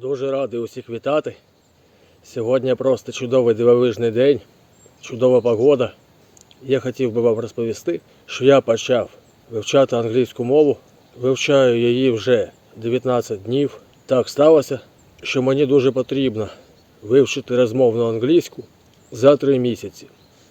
Дуже радий усіх вітати. Сьогодні просто чудовий дивовижний день, чудова погода. Я хотів би вам розповісти, що я почав вивчати англійську мову. Вивчаю її вже 19 днів. Так сталося, що мені дуже потрібно вивчити розмовну англійську за 3 місяці.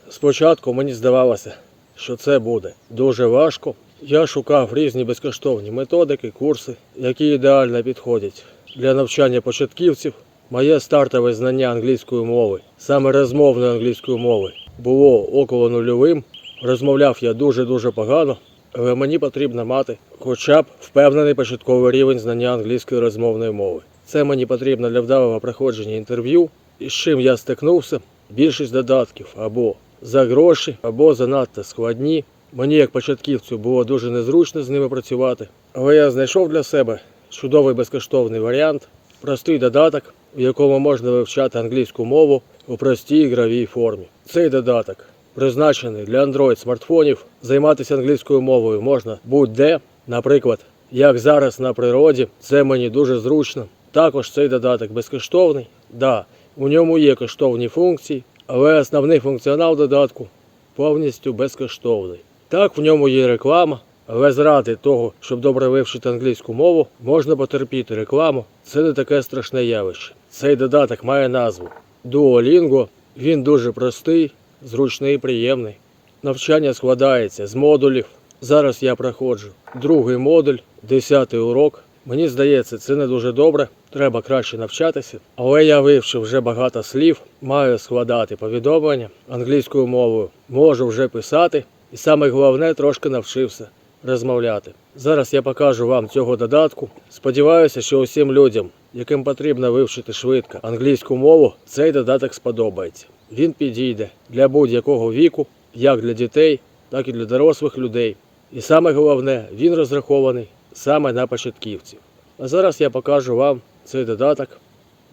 Спочатку мені здавалося, що це буде дуже важко. Я шукав різні безкоштовні методики, курси, які ідеально підходять для навчання початківців. Моє стартове знання англійської мови, саме розмовної англійської мови, було около нульовим. Розмовляв я дуже-дуже погано, але мені потрібно мати хоча б впевнений початковий рівень знання англійської розмовної мови. Це мені потрібно для вдалого проходження інтерв'ю, і з чим я стикнувся. Більшість додатків або за гроші, або занадто складні. Мені як початківцю було дуже незручно з ними працювати. Але я знайшов для себе чудовий безкоштовний варіант, простий додаток, в якому можна вивчати англійську мову у простій ігровій формі. Цей додаток призначений для Android смартфонів. Займатися англійською мовою можна будь-де, наприклад, як зараз на природі. Це мені дуже зручно. Також цей додаток безкоштовний. Да, у ньому є коштовні функції, але основний функціонал додатку повністю безкоштовний. Так, в ньому є реклама, але заради того, щоб добре вивчити англійську мову, можна потерпіти рекламу. Це не таке страшне явище. Цей додаток має назву Duolingo. Він дуже простий, зручний, і приємний. Навчання складається з модулів. Зараз я проходжу другий модуль, 10 урок. Мені здається, це не дуже добре. Треба краще навчатися. Але я вивчив вже багато слів, маю складати повідомлення англійською мовою, можу вже писати, і саме головне трошки навчився розмовляти. Зараз я покажу вам цього додатку. Сподіваюся, що усім людям, яким потрібно вивчити швидко англійську мову, цей додаток сподобається. Він підійде для будь-якого віку, як для дітей, так і для дорослих людей. І саме головне, він розрахований саме на початківців. А зараз я покажу вам цей додаток,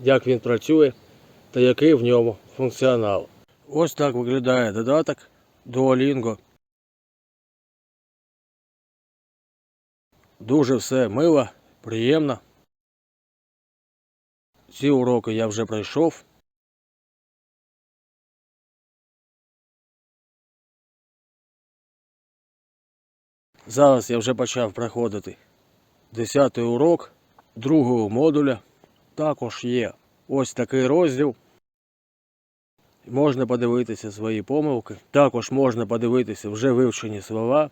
як він працює та який в ньому функціонал. Ось так виглядає додаток Duolingo. Дуже все мило, приємно. Ці уроки я вже пройшов. Зараз я вже почав проходити 10 урок другого модуля. Також є ось такий розділ. Можна подивитися свої помилки. Також можна подивитися вже вивчені слова.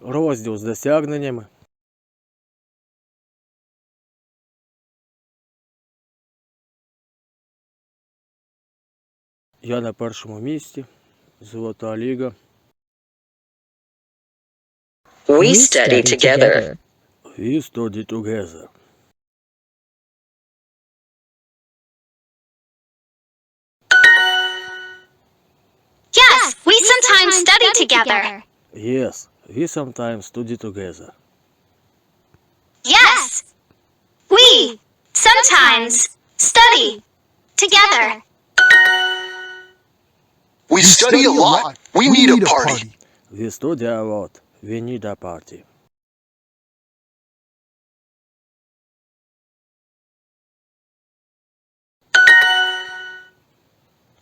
Розділ з досягненнями. Я на першому місці. Золота ліга. We study together. We study together. Yes, we sometimes study together. Yes, we sometimes study together. Yes, we sometimes study together. We study a lot. We need a party. We study a lot. We need a party.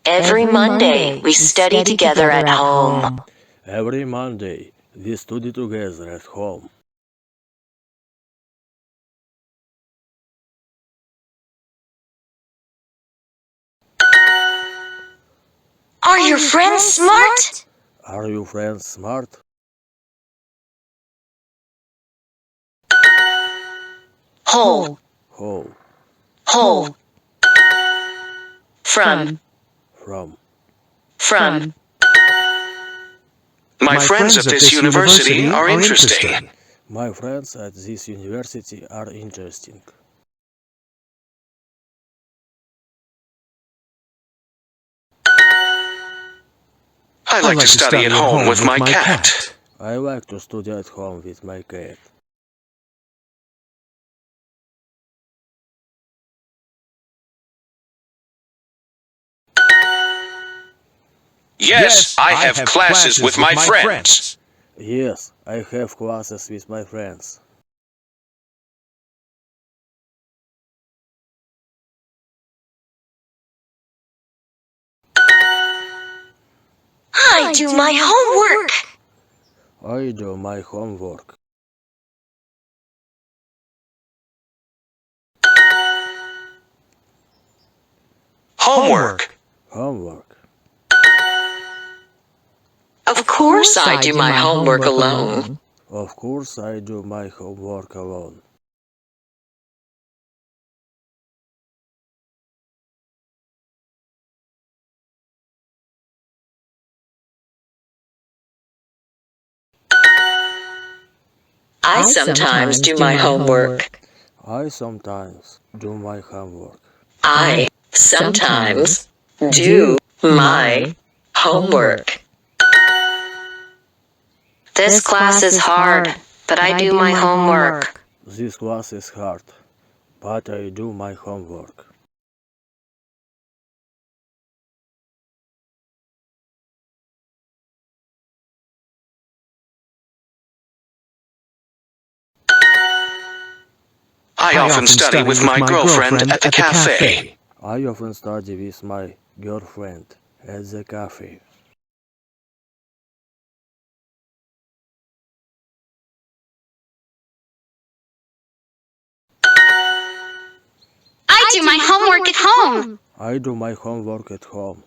Every Monday, we study together at home. Every Monday, we study together at home. Are your friends smart? Are your friends smart? Whole, Whole. whole. From, From. from. My friends at this university are interesting. My friends at this university are interesting. I like to study at home with my cat. I like to study at home with my cat. Yes, I have classes with my friends. Yes, I have classes with my friends. I do my homework. I do my homework. Homework. Homework. Of course I do my homework alone. Of course I do my homework alone. I sometimes do my homework. I sometimes do my homework. I sometimes do my homework. This class is hard, but I do my homework. This class is hard, but I do my homework. I often study with my girlfriend at the cafe. I often study with my girlfriend at the cafe. I do my homework at home. I do my homework at home.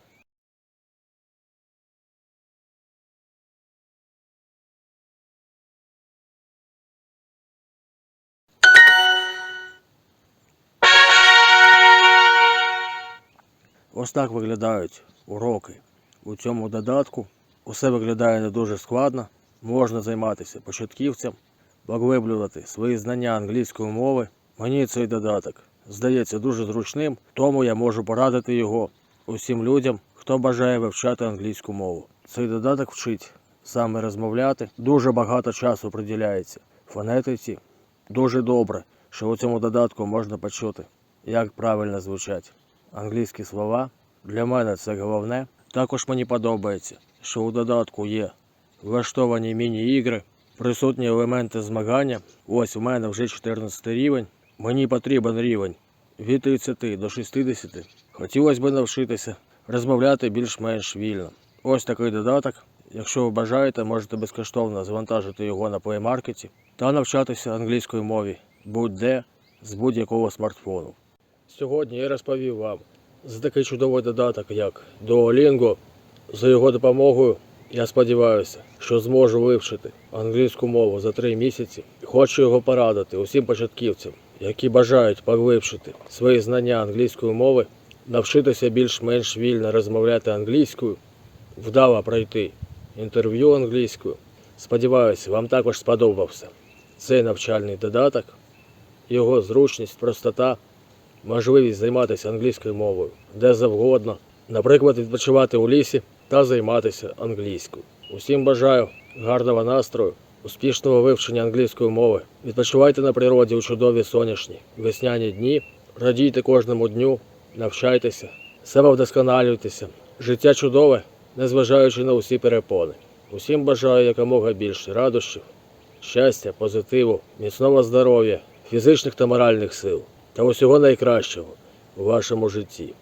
Ось так виглядають уроки. У цьому додатку усе виглядає не дуже складно. Можна займатися початківцям, поглиблювати свої знання англійської мови. Мені цей додаток здається дуже зручним, тому я можу порадити його усім людям, хто бажає вивчати англійську мову. Цей додаток вчить саме розмовляти, дуже багато часу приділяється фонетиці. Дуже добре, що у цьому додатку можна почути, як правильно звучать англійські слова. Для мене це головне. Також мені подобається, що у додатку є влаштовані міні-ігри, присутні елементи змагання. Ось у мене вже 14 рівень. Мені потрібен рівень від 30 до 60. Хотілося б навчитися розмовляти більш-менш вільно. Ось такий додаток. Якщо ви бажаєте, можете безкоштовно завантажити його на Play Market та навчатися англійської мові будь-де з будь-якого смартфону. Сьогодні я розповів вам за такий чудовий додаток, як Duolingo. За його допомогою я сподіваюся, що зможу вивчити англійську мову за три місяці. Хочу його порадити усім початківцям, які бажають поглибшити свої знання англійської мови, навчитися більш-менш вільно розмовляти англійською, вдало пройти інтерв'ю англійською. Сподіваюся, вам також сподобався цей навчальний додаток, його зручність, простота можливість займатися англійською мовою де завгодно, наприклад, відпочивати у лісі та займатися англійською. Усім бажаю гарного настрою, успішного вивчення англійської мови. Відпочивайте на природі у чудові сонячні весняні дні, радійте кожному дню, навчайтеся, самовдосконалюйтеся. Життя чудове, незважаючи на усі перепони. Усім бажаю якомога більше радощів, щастя, позитиву, міцного здоров'я, фізичних та моральних сил та усього найкращого у вашому житті.